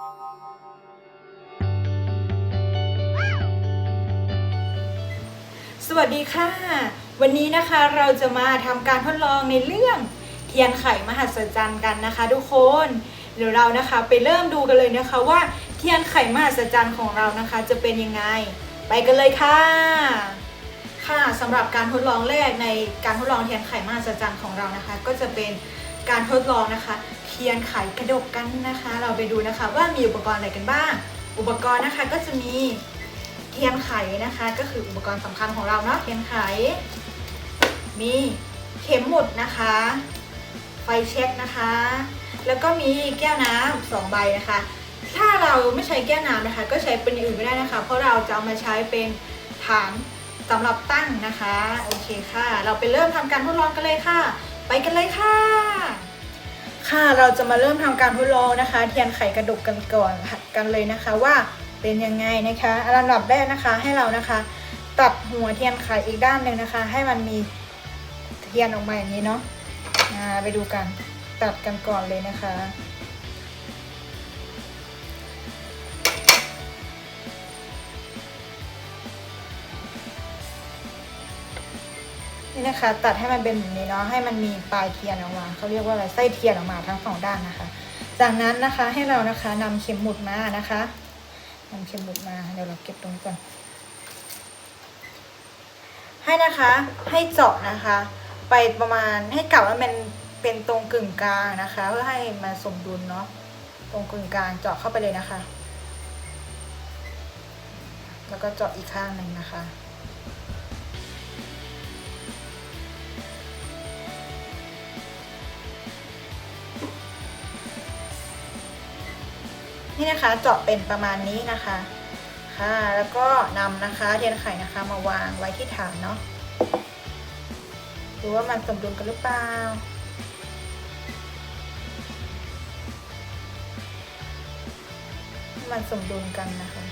สวัสดีค่ะ วันนี้นะคะเราจะมาทำการทดลองในเรื่องเทียนไขมหัศจรรย์กันนะคะ ทุกคนเดี๋ยวเรานะคะไปเริ่มดูกันเลยนะคะว่าเทียนไขมหัศจรรย์ของเรานะคะ จะเป็นยังไง ไปกันเลยค่ะค่ะสำหรับการทดลองแรกในการทดลองเทียนไขมหัศจรรย์ของเรานะคะ ก็จะเป็น การทดลองนะคะเทียนไขกระดกกันนะคะ เราไปดูนะคะว่ามีอุปกรณ์อะไรกันบ้าง อุปกรณ์นะคะก็จะมีเทียนไขนะคะ ก็คืออุปกรณ์สำคัญของเราเนาะเทียนไข มีเข็มหมุดนะคะ ไฟเช็คนะคะ แล้วก็มีแก้วน้ำสองใบนะคะ ถ้าเราไม่ใช้แก้วน้ำนะคะ ก็ใช้เป็นอย่างอื่นไม่ได้นะคะ เพราะเราจะเอามาใช้เป็นฐานสำหรับตั้งนะคะ โอเคค่ะ เราไปเริ่มทำการทดลองกันเลยค่ะ ไปกันเลยค่ะ ค่ะเราจะมาเริ่มทำการทดลองนะคะ เทียนไขกระดกกันก่อนกันเลยนะคะว่าเป็นยังไงนะคะอันดับแรกนะคะให้เรานะคะ ตัดหัวเทียนไขอีกด้านหนึ่งนะคะ ให้มันมีเทียนออกมาอย่างนี้เนาะอ่าไปดูกันตัดกันก่อนเลยนะคะ นี่นะคะ ตัดให้มันเป็นแบบนี้เนาะให้มันมีปลายเทียนออกมาเขาเรียกว่าอะไรไส้เทียนออกมาทั้งสองด้านนะคะ จากนั้นนะคะให้เรานะคะนำเข็มหมุดมานะคะนำเข็มหมุดมาเดี๋ยวเราเก็บตรงนี้ก่อนให้นะคะให้เจาะนะคะ ไปประมาณให้กลับว่ามันเป็นตรงกึ่งกลางนะคะ เพื่อให้มันสมดุลเนาะตรงกึ่งกลางเจาะเข้าไปเลยนะคะ แล้วก็เจาะอีกข้างหนึ่งนะคะ นี่นะคะเจาะเป็นประมาณนี้นะคะค่ะแล้วก็นำนะคะเทียนไขนะคะมาวางไว้ที่ฐานเนาะดูว่ามันสมดุลกันหรือเปล่าให้มันสมดุลกันนะคะ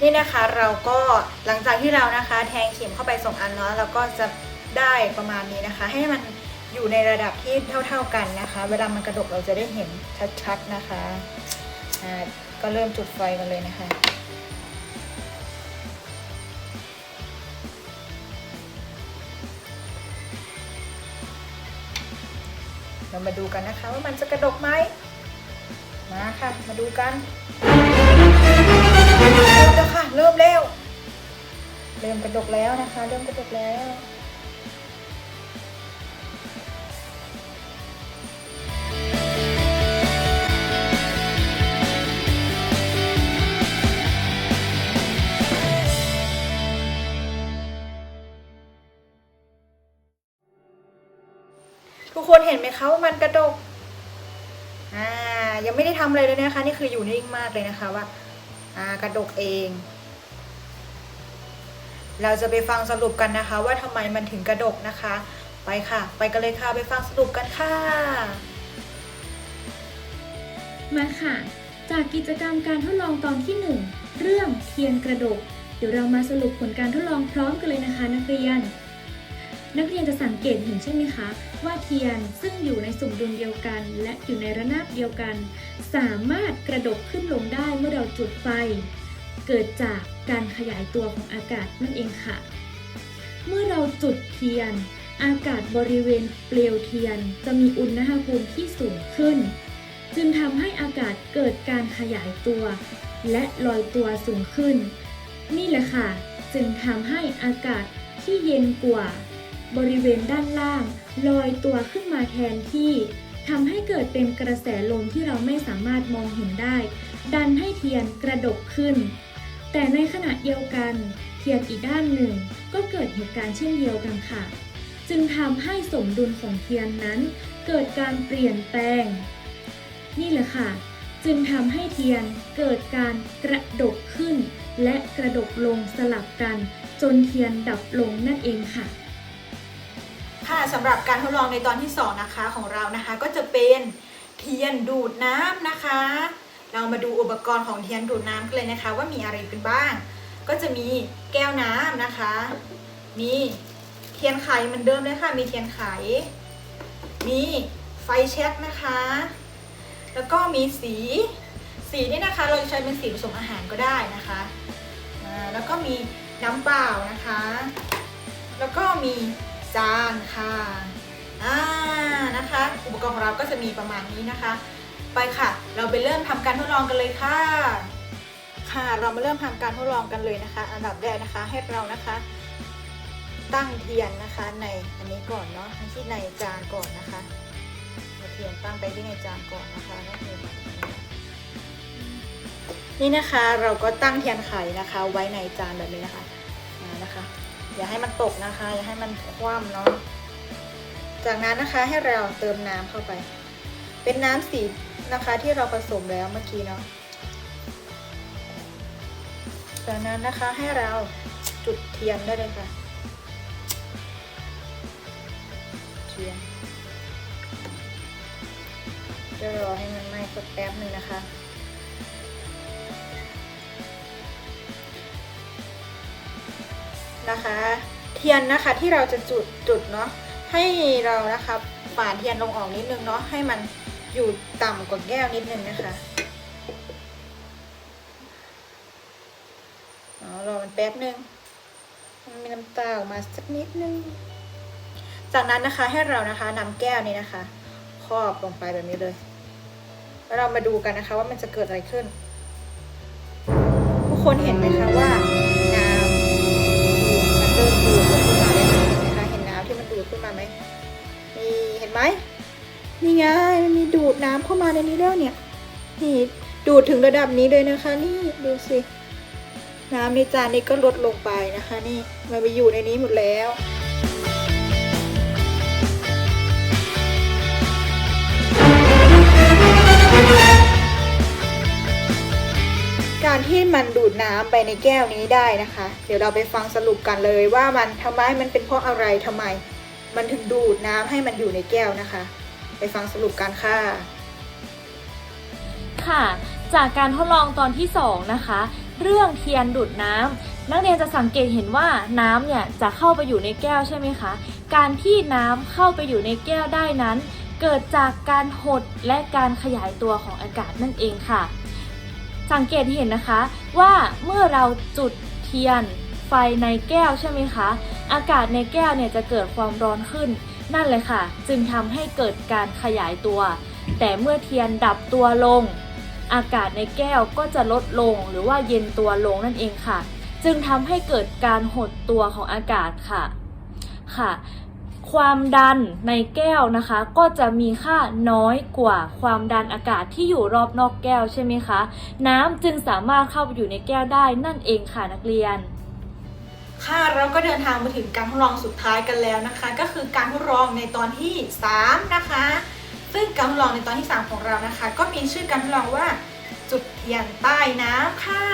นี่นะคะเราก็หลังจากที่เรานะคะ แทงเข็มเข้าไปสองอันเนาะเราก็จะได้ประมาณนี้นะคะ ให้มัน อยู่ในระดับที่เท่า ๆกันนะคะ เวลามันกระดกเราจะได้เห็นชัดๆนะคะอ่าก็เริ่มจุดไฟกันเลยนะคะเรามาดูกันนะคะว่ามันจะกระดกไหม มาค่ะ มาดูกันเริ่มแล้วค่ะ เริ่มแล้ว เริ่มกระดกแล้วนะคะ เริ่มกระดกแล้ว คนเห็นไหมคะว่ามันกระดก อ่า ยังไม่ได้ทำอะไรเลยนะคะ นี่คืออยู่นิ่งมากเลยนะคะว่า อ่ากระดกเอง เราจะไปฟังสรุปกันนะคะ ว่าทำไมมันถึงกระดกนะคะ ไปค่ะ ไปกันเลยค่ะ ไปฟังสรุปกันค่ะ มาค่ะ จากกิจกรรมการทดลองตอนที่ 1 เรื่องเทียนกระดก เดี๋ยวเรามาสรุปผลการทดลองพร้อมกันเลยนะคะ นักเรียน นักเรียนจะสังเกตเห็นใช่ไหมคะ ว่าเทียนซึ่งอยู่ในสมดุลเดียวกัน และอยู่ในระนาบเดียวกัน สามารถกระดกขึ้นลงได้เมื่อเราจุดไฟ เกิดจากการขยายตัวของอากาศนั่นเองค่ะ เมื่อเราจุดเทียน อากาศบริเวณเปลวเทียน จะมีอุณหภูมิที่สูงขึ้น จึงทำให้อากาศเกิดการขยายตัว และลอยตัวสูงขึ้น นี่แหละค่ะ จึงทำให้อากาศที่เย็นกว่า บริเวณด้านล่าง ลอยตัวขึ้นมาแทนที่ทำให้เกิดเป็นกระแสลมที่เราไม่สามารถมองเห็นได้ ดันให้เทียนกระดกขึ้น แต่ในขณะเดียวกัน เทียนอีกด้านหนึ่ง ก็เกิดเหตุการณ์เช่นเดียวกันค่ะ จึงทำให้สมดุลของเทียนนั้น เกิดการเปลี่ยนแปลง นี่แหละค่ะ จึงทำให้เทียนเกิดการกระดกขึ้น และกระดกลงสลับกัน จนเทียนดับลงนั่นเองค่ะ ค่ะสำหรับการทดลองในตอนที่ 2 นะคะของเรานะคะ ก็จะเป็นเทียนดูดน้ำนะคะ เรามาดูอุปกรณ์ของเทียนดูดน้ำกันเลยนะคะ ว่ามีอะไรกันบ้าง ก็จะมีแก้วน้ำนะคะ มีเทียนไขเหมือนเดิมเลยค่ะ มีเทียนไข มีไฟแช็กนะคะ แล้วก็มีสี สีนี่นะคะ เราจะใช้เป็นสีผสมอาหารก็ได้นะคะแล้วก็มีน้ำเปล่านะคะ แล้วก็มี จานค่ะอ่านะคะ อุปกรณ์ของเราก็จะมีประมาณนี้นะคะ ไปค่ะ เราไปเริ่มทำการทดลองกันเลยค่ะ ค่ะเรามาเริ่มทำการทดลองกันเลยนะคะ อันดับแรกนะคะให้เรานะคะ ตั้งเทียนนะคะในอันนี้ก่อนเนาะที่ในจานก่อนนะคะเทียนตั้งไปที่ในจานก่อนนะคะก็คือนี่นะคะเราก็ตั้งเทียนไขนะคะ ไว้ในจานแบบนี้นะคะ อย่าให้มันตกนะคะ อย่าให้มันคว่ำเนาะ จากนั้นนะคะให้เราเติมน้ำเข้าไป เป็นน้ำสีนะคะที่เราผสมแล้วเมื่อกี้เนาะ จากนั้นนะคะให้เราจุดเทียนได้เลยค่ะ เทียนจะรอให้มันไหม้สักแป๊บหนึ่งนะคะ นะคะ เทียนนะคะที่เราจะจุดจุดเนาะให้เรานะคะฝานเทียนลงออกนิดนึงเนาะให้มันอยู่ต่ำกว่าแก้วนิดนึงนะคะรอมันแป๊บนึงมันมีน้ำตาออกมาสักนิดนึง จากนั้นนะคะให้เรานะคะนำแก้วนี้นะคะ ครอบลงไปแบบนี้เลย แล้วเรามาดูกันนะคะว่ามันจะเกิดอะไรขึ้น ทุกคนเห็นไหมคะว่า ขึ้นมาไหมนี่เห็นไหมนี่ไงมันมีดูดน้ำเข้ามาในนี้แล้วเนี่ยนี่ดูดถึงระดับนี้เลยนะคะ นี่ดูสิน้ำในจานนี้ก็ลดลงไปนะคะ นี่มันไปอยู่ในนี้หมดแล้วการที่มันดูดน้ำไปในแก้วนี้ได้นะคะ เดี๋ยวเราไปฟังสรุปกันเลยว่ามันทำไมมันเป็นเพราะอะไรทำไม มันถึงดูดน้ำให้มันอยู่ในแก้วนะคะ ไปฟังสรุปกันค่ะ ค่ะ จากการทดลองตอนที่ 2 นะคะ เรื่องเทียนดูดน้ำนักเรียนจะสังเกตเห็นว่าน้ำเนี่ยจะเข้าไปอยู่ในแก้วใช่ไหมคะ การที่น้ำเข้าไปอยู่ในแก้วได้นั้น เกิดจากการหดและการขยายตัวของอากาศนั่นเองค่ะ สังเกตเห็นนะคะว่าเมื่อเราจุดเทียน ไฟในแก้วใช่ไหมคะ อากาศในแก้วเนี่ยจะเกิดความร้อนขึ้น นั่นเลยค่ะ จึงทำให้เกิดการขยายตัว แต่เมื่อเทียนดับตัวลง อากาศในแก้วก็จะลดลงหรือว่าเย็นตัวลงนั่นเองค่ะ จึงทำให้เกิดการหดตัวของอากาศค่ะค่ะ ความดันในแก้วนะคะ ก็จะมีค่าน้อยกว่าความดันอากาศที่อยู่รอบนอกแก้วใช่ไหมคะ น้ำจึงสามารถเข้าไปอยู่ในแก้วได้นั่นเองค่ะนักเรียน ค่ะเราก็เดินทางมาถึงการทดลองสุดท้ายกันแล้วนะคะ ก็คือการทดลองในตอนที่ 3 นะคะ ซึ่งการทดลองในตอนที่ 3 ของเรานะคะ ก็มีชื่อการทดลองว่าจุดเทียนใต้น้ำค่ะ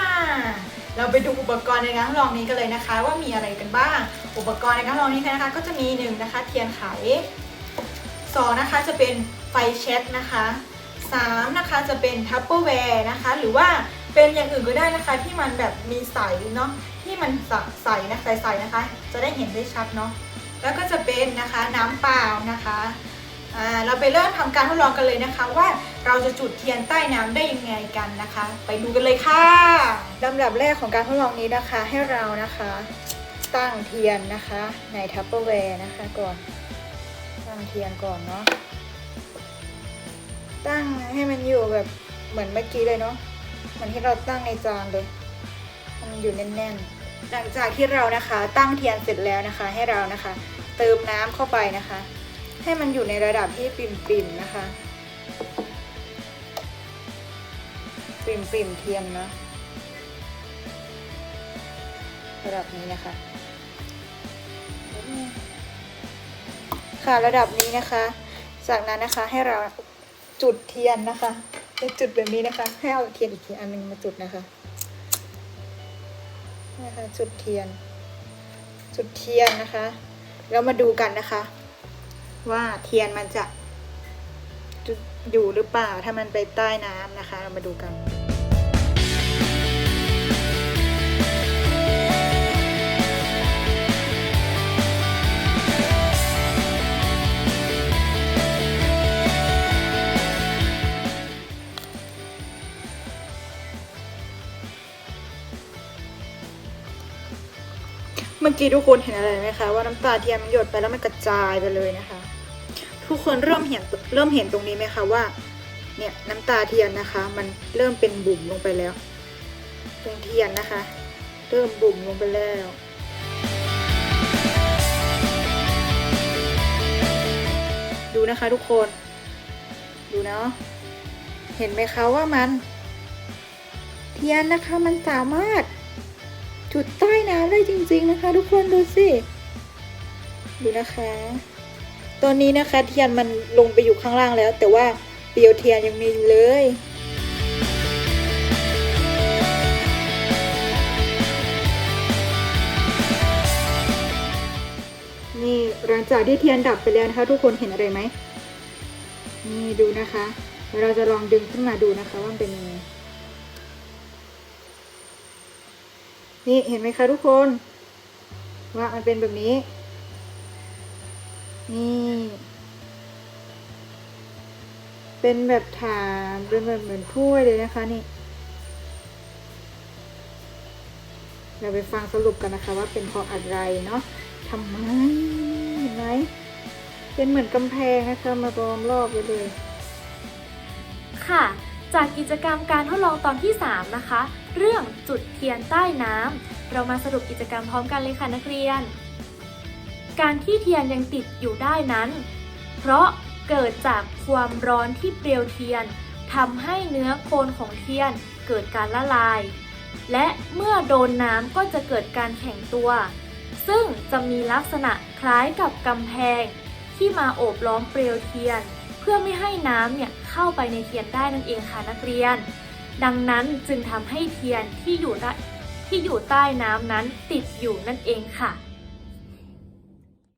เราไปดูอุปกรณ์ในการทดลองนี้กันเลยนะคะ ว่ามีอะไรกันบ้าง อุปกรณ์ในการทดลองนี้นะคะ ก็จะมีหนึ่งนะคะ เทียนไขสองนะคะจะเป็นไฟแช็กนะคะสามนะคะจะเป็นทัพเปอร์แวร์นะคะ หรือว่า เป็นอย่างอื่นก็ได้นะคะที่มันแบบมีใสเนาะที่มันใสนะใสๆนะคะ จะได้เห็นได้ชัดเนาะแล้วก็จะเป็นนะคะน้ำเปล่านะคะเราไปเริ่มทำการทดลองกันเลยนะคะ ว่าเราจะจุดเทียนใต้น้ำได้ยังไงกันนะคะ ไปดูกันเลยค่ะลำดับแรกของการทดลองนี้นะคะให้เรานะคะ ตั้งเทียนนะคะในทัพเปอร์แวร์นะคะก่อนตั้งเทียนก่อนเนาะตั้งให้มันอยู่แบบเหมือนเมื่อกี้เลยเนาะ เหมือนที่เราตั้งในจานเลยมันอยู่แน่นๆ หลังจากที่เรานะคะ ตั้งเทียนเสร็จแล้วนะคะ ให้เรานะคะ เติมน้ำเข้าไปนะคะ ให้มันอยู่ในระดับที่ปิ่มๆนะคะปิ่มๆเทียนนะระดับนี้นะคะ ค่ะระดับนี้นะคะ จากนั้นนะคะให้เราจุดเทียนนะคะ จะจุดแบบนี้นะคะ ให้เอาเทียนอีกทีอันหนึงมาจุดนะคะนะคะจุดเทียน จุดเทียนนะคะ แล้วมาดูกันนะคะ ว่าเทียนมันจะจุดอยู่หรือเปล่าถ้ามันไปใต้น้ำนะคะ เรามาดูกัน เมื่อกี้ทุกคนเห็นอะไรไหมคะว่าน้ำตาเทียนมันหยดไปแล้วมันกระจายไปเลยนะคะ ทุกคนเริ่มเห็นเริ่มเห็นตรงนี้ไหมคะว่าเนี่ยน้ำตาเทียนนะคะ มันเริ่มเป็นบุ๋มลงไปแล้ว ตรงเทียนนะคะ เริ่มบุ๋มลงไปแล้วดูนะคะทุกคน ดูเนาะเห็นไหมคะว่ามัน เทียนนะคะมันสามารถ จุดใต้น้ำได้จริง ๆนะคะ ทุกคนดูสิดูนะคะ ตอนนี้นะคะเทียนมันลงไปอยู่ข้างล่างแล้ว แต่ว่าเปลวเทียนยังมีอยู่เลยนี่หลังจากที่เทียนดับไปแล้วนะคะทุกคนเห็นอะไรไหมนี่ดูนะคะเดี๋ยวเราจะลองดึงขึ้นมาดูนะคะว่ามันเป็นยังไง นี่เห็นไหมคะทุกคน ว่ามันเป็นแบบนี้ นี่ เป็นแบบฐานเป็นแบบเหมือนถ้วยเลยนะคะนี่เราไปฟังสรุปกันนะคะว่าเป็นเพราะอะไรเนาะทำไมเห็นไหมเป็นเหมือนกำแพงนะคะมาล้อมรอบไว้เลย ค่ะ จากกิจกรรมการทดลองตอนที่ 3 นะคะ เรื่องจุดเทียนใต้น้ำเรามาสรุปกิจกรรมพร้อมกันเลยค่ะนักเรียน การที่เทียนยังติดอยู่ได้นั้น เพราะเกิดจากความร้อนที่เปลวเทียนทำให้เนื้อโคนของเทียนเกิดการละลาย และเมื่อโดนน้ำก็จะเกิดการแข็งตัว ซึ่งจะมีลักษณะคล้ายกับกำแพงที่มาโอบล้อมเปลวเทียน เพื่อไม่ให้น้ำเนี่ยเข้าไปในเทียนได้นั่นเองค่ะนักเรียน ดังนั้นจึงทำให้เทียนที่อยู่ที่อยู่ใต้น้ำนั้นติดอยู่นั่นเองค่ะ